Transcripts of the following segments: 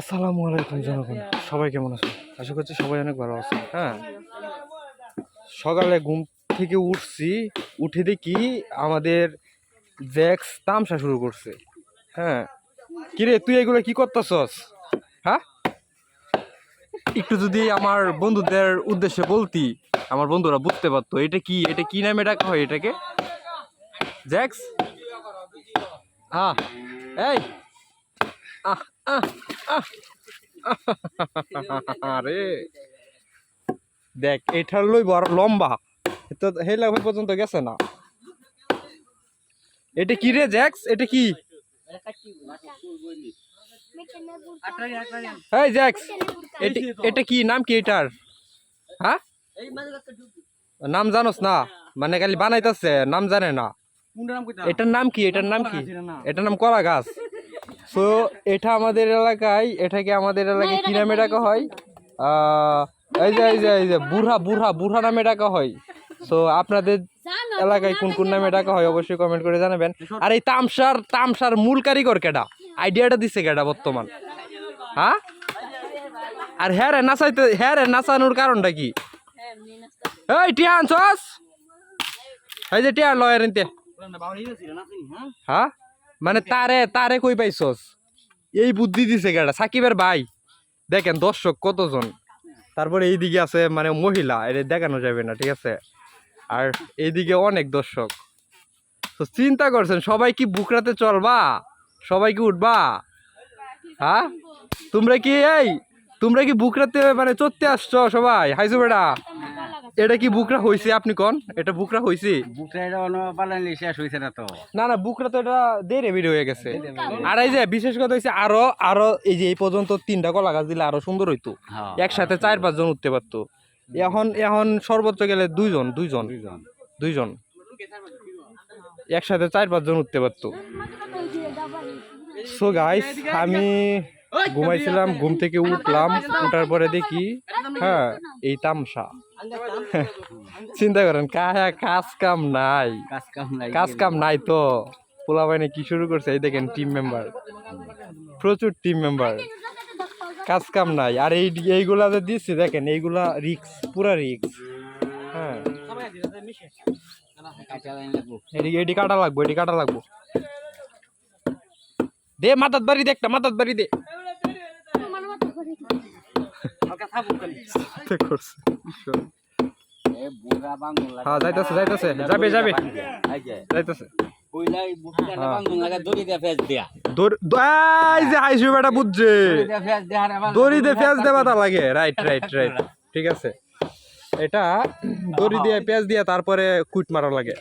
আসসালামু আলাইকুম জনগণ, সবাই কেমন আছো আশা করছি সবাই অনেক ভালো আছে হ্যাঁ? সকালে ঘুম থেকে উঠছি, উঠে দেখি আমাদের জ্যাক্স তামসা শুরু করছে হ্যাঁ? কিরে, তুই এগুলো কি করতেছস? হ্যাঁ? একটু যদি আমার বন্ধুদের উদ্দেশ্যে বলতি, আমার বন্ধুরা বুঝতে পারতো, এটা কি এটা কি নামে ডাকা হয় এটাকে? জ্যাক্স? হ্যাঁ এই আহ আহ আহ আরে। দেখ এটার লই বড় লম্বা। তো হেলা পর্যন্ত গেছে না। এটা কি রে জ্যাক্স? এটা কি? এই জ্যাক্স এটা কি? নাম কি এটার? হ্যাঁ? নাম জানোস না? মানে খালি বানাইতেছে নাম জানে না। এটার নাম কি? এটার নাম কি? এটার নাম কলা গাছ তো এটা আমাদের এলাকায় এটাকে আমাদের এলাকায় কি নামে ডাকা হয়? এই যে এই যে এই যে বুড়া বুড়া বুড়া নামে ডাকা হয়। সো আপনাদের এলাকায় কোন কোন নামে ডাকা হয় অবশ্যই কমেন্ট করে জানাবেন। আর এই তামসার তামসার মূল কারিগর কেডা? আইডিয়াটা দিছে কেডা বর্তমান? হ্যাঁ আর হ্যাঁ রে নাচাইতে হ্যাঁ রে নাচানোর কারণটা কি? এই টিয়া আনছস এই যে টিয়া লয়ের নিতে হ্যাঁ? মানে তারে তারে কই পাইছস? এই বুদ্ধি দিছে কেডা সাকিবের ভাই। দেখেন দর্শক কতজন। তারপরে এইদিকে আছে মানে মহিলা, এটা দেখানো যাবে না, ঠিক আছে? আর এইদিকে অনেক দর্শক। তো চিন্তা করছেন, সবাই কি বুকরাতে চলবা? সবাই কি উঠবা? হ্যাঁ? তোমরা কি এই, তোমরা কি বুকরাতে মানে চড়তে আসছো সবাই? হাইজো বেটা। এটা কি বুকরা হইছে? আপনি কোন? এটা বুকরা হইছে? বুকটা এটা অন্য বানালি শেষ হয়েছে না তো। না না বুকরা তো এটা দেরে বের হয়ে গেছে। আর এই যে বিশেষ কথা হচ্ছে আরও আরও এই যে এই পর্যন্ত তিনটা কলা গাছ দিলে আরও সুন্দর হইতো। হ্যাঁ। একসাথে চার পাঁচজন উঠতে পারতো। এখন এখন সর্বোচ্চ গেলে দুইজন দুইজন। দুইজন। দুইজন। একসাথে চার পাঁচজন উঠতে পারতো। সো গাইস আমি ঘুমাইছিলাম ঘুম থেকে উঠলাম উঠার পরে দেখি হ্যাঁ এই তামসা। চিন্তা করেন কাহা কাজ কাম নাই। কাজ কাম নাই কাজ কাম নাই তো। পোলা বাইনে কি শুরু করছে? এই দেখেন টিম মেম্বার প্রচুর টিম মেম্বার কাজ কাম নাই। আর এই এইগুলা যে দিচ্ছি দেখেন এইগুলা রিক্স পুরা রিক্স হ্যাঁ। এটি কাটা লাগবো এটি কাটা লাগবো। দে মাথাত বাড়ি দে একটা মাথাত বাড়ি দে হালকা থাকব খালি চিন্তা করছে। এ বুড়া বাঙ্গুন লাগা হ্যাঁ, যাইতাছে, যাইতাছে। যাবে, যাবে। যাইতেছে। কইলাই বুড়া। বাঙ্গুন লাগা দড়ি দিয়া ফেস দিয়া। দড়ি এই যে হাইসু বেটা বুঝছে। দড়ি দিয়া ফেস দিয়া রে বাঙ্গুন দড়ি দিয়ে পেঁয়াজ দেওয়া তা লাগে। রাইট রাইট রাইট ঠিক আছে। এটা দড়ি দিয়ে পেঁয়াজ দিয়ে তারপরে কুইট মারা লাগে।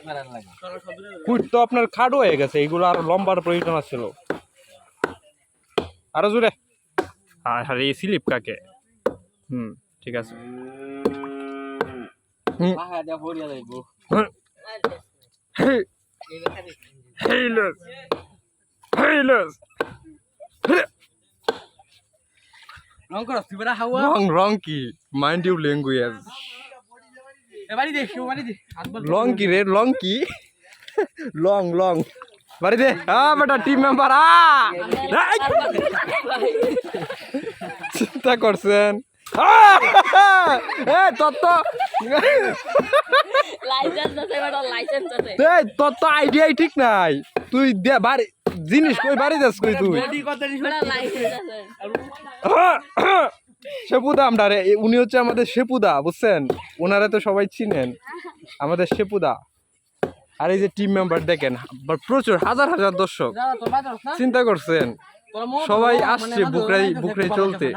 কুইট তো আপনার খাটো হয়ে গেছে। এগুলো আর লম্বার প্রয়োজন ছিল আরও জোরে। আর আর এই স্লিপ কাকে? হুম ঠিক আছে। রং করো তুই বড় হাওয়া? রং রং কি? মাইন্ড ইউ ল্যাঙ্গুয়েজ এবারে দে এবারে দে। হাত বল। লং কি রে? লং কি? লং লং। বাড়ি দে। আ বেটা টিম মেম্বার চিন্তা করছেন? তোর তো লাইসেন্স আছে বেটা লাইসেন্স আছে। এই তোর তো আইডিয়াই ঠিক নাই। তুই দে বাড়ি জিনিস কই বাড়ি যাস কই তুই? আছে। শেপুদা আমরা রে। উনি হচ্ছে আমাদের সেপুদা বুঝছেন? ওনারা তো সবাই চিনেন। আমাদের সেপুদা। আর এই যে টিম মেম্বার দেখেন প্রচুর হাজার হাজার দর্শক। চিন্তা করছেন? সবাই আসছে বুকরাই বুকরাই চলতে।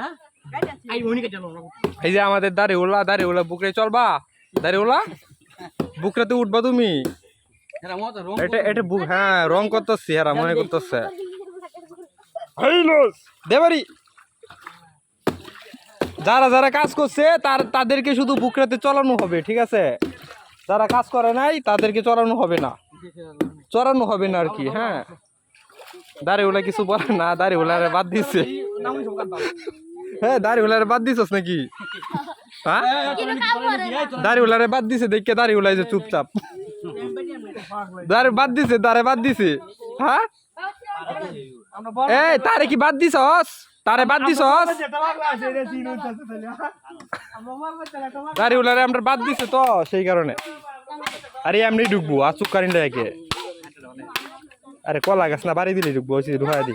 এই যে আমাদের দাঁড়িওলা দাঁড়িওলা বুকরাই চলবা। দাঁড়িওলা বুকরাতে উঠবা তুমি। এটা এটা বুক হ্যাঁ রং করতেছি হ্যাঁ মনে করতেছে। দেবারি যারা যারা কাজ করছে তার তাদেরকে শুধু বুকরাতে চলানো হবে ঠিক আছে? যারা কাজ করে নাই তাদেরকে চড়ানো হবে না। চড়ানো হবে না আর কি হ্যাঁ? দাড়িওলা কিছু বলে না দাড়িওলারে বাদ দিচ্ছে হ্যাঁ দাড়িওলারে বাদ দিছস নাকি? হ্যাঁ? দাড়িওলারে বাদ দিছে দেখে দাড়িওলাই যে চুপচাপ। দাঁড়ে বাদ দিছে দাঁড়ে বাদ দিছে। হ্যাঁ? আমরা বড় এই তারে কি বাদ দিছস? তারে বাদ দিছস? তারে উলারে আমরা বাদ দিছে তো সেই কারণে। আরে এমনি ঢুকবো আর চুপ কারিন রেখে আরে কলা গাছ না বাড়ি দিলে ঢুকবো ওই ঢুকাই দি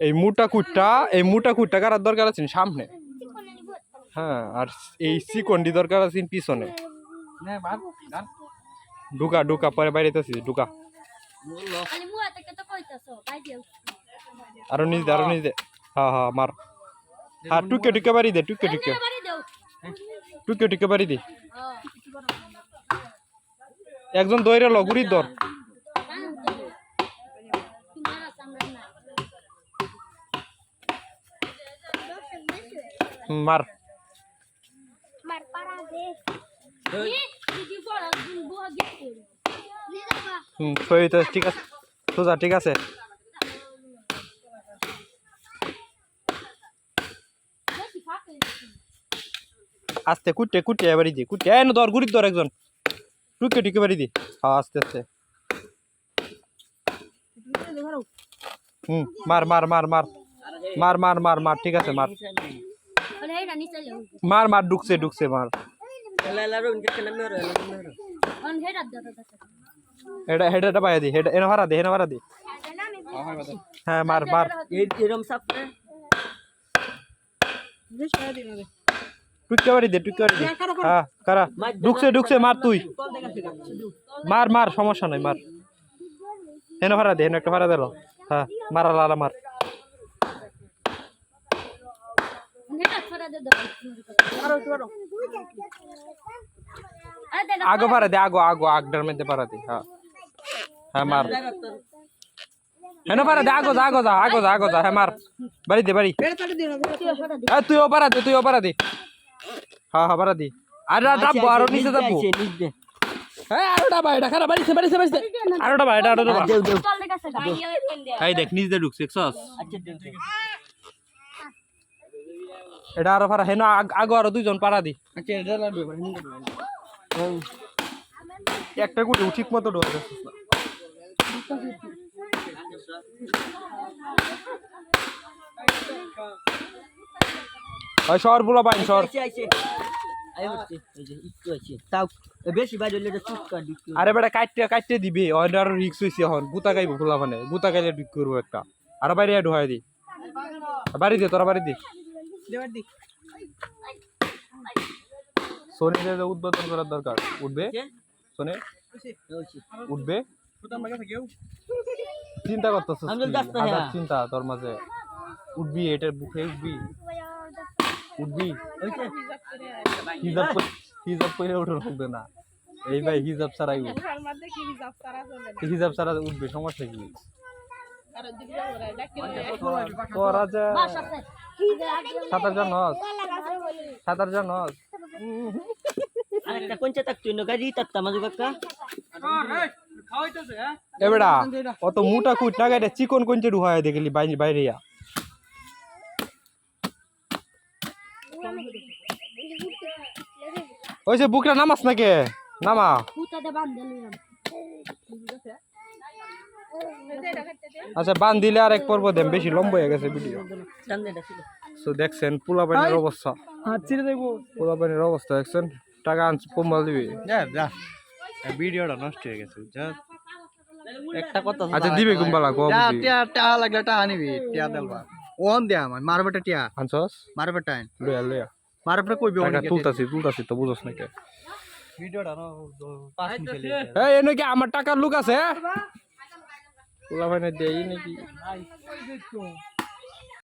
এই মোটা কুটটা এই মোটা কুটটা কারার দরকার আছে সামনে। হ্যাঁ আর এই চিকন্ডি দরকার আছে পিছনে। ঢুকা ঢুকা পরে বাইরেতেছি ঢুকা। আরও নিজ দে আরও নিজ দে। হ্যাঁ হ্যাঁ মার। হ্যাঁ টুকে টুকে বাড়ি দে টুকে টুকে। টুকে টুকে বাড়ি দে। একজন দৈরে লগুরির দর। হুম, মার হুম সই তো ঠিক আছে সোজা ঠিক আছে। আস্তে কুটে কুটে বাড়ি দি কুটে। এনে দর গুড়ির দর একজন। টুকে টুকে বাড়ি দি। হ্যাঁ আস্তে আস্তে। হুম মার মার মার মার। মার মার মার মার ঠিক আছে মার। মার মার ঢুকছে ঢুকছে মার। এটা হেড এটা পাইয়া দি হেড এনে ভাড়া দে এনে ভাড়া দি। হ্যাঁ মার মার। বাড়ি দে বাড়ি দে হ্যাঁ কারা ঢুকছে ঢুকছে মার তুই। মার মার সমস্যা নাই মার। এনে ভাড়া দে এনে একটা ভাড়া দিল হ্যাঁ মারা লালা মার। आगो भरा दे आगो आगो आग डर में दे भरा दे हाँ। है मार। है ना भरा दे आगो जा आगो जा आगो जा आगो जा है मार। बड़ी दे बड़ी हाँ, हाँ, अरे तू ऊपर दे तू ऊपर दे हाँ हाँ भरा दे अरे डब आरो नीचे डब्बो है आरो डब्बा एटा खरा बड़ी से बड़ी से बड़ी से। आरो डब्बा एटा आरो डब्बा हाय देख नीचे डुक सक्सेस अच्छा এটা আরও পারা হেন আগো আরও দুইজন পারা দি। আচ্ছা একটা গুটি ঠিক মতো ঢোকা না। ওই শহর বুলা কর দিচ্ছি আরে বেটা কাটতে কাটতে দিবে। আরও রিক্স হইছে এখন গুতা গাইবো খোলা মানে। গুতা গাইলে ঠিক করব একটা। আর বাইরে ঢুকাই দি। বাড়ি দে তোরা বাড়ি দে। উদ্বোধন করার দরকার উঠবে? সোনে? উঠবে? চিন্তা হ্যাঁ। চিন্তা তোর মাঝে। উঠবি এটার বুকে উঠবি। উঠবি। হিজাব হিজাব উঠে উঠবে না। এই ভাই হিজাব ছাড়াই উঠ। হিজাব ছাড়া উঠবে সমস্যা কি? তোরা যে সাঁতার জন এবড়া অত মোটা কুট না গাইটা চিকন কোনটা ডুহায় দেখলি বাইরে বাইরে ওই যে বুকরা নামাস নাকি নামা কুতাতে আচ্ছা বান দিলে আর এক পর্ব দেন বেশি লম্বা হয়ে গেছে ভিডিও তো দেখছেন পোলাপানির অবস্থা। হাত ছিঁড়ে দেবো। পোলাপানির অবস্থা দেখছেন? টাকা আনছে কম্বল দিবি। যা যা। ভিডিওটা নষ্ট হয়ে গেছে একটা কথা আচ্ছা দিবে কুম্বালা গো টিয়া টিয়া লাগলে টা আনিবি টিয়া দেলবা ওন দে আমার মারবেটা টিয়া। আনছস? মারবে টাইম লয়া লয়া। মারবে কইবে টাকা তুলতাছি তুলতাছি তো বুঝছ নাকি ভিডিওটা না পাঁচ মিনিট খেলে এই এনে কি আমার টাকার লোক আছে পোলা ভাইনা দেয় নাকি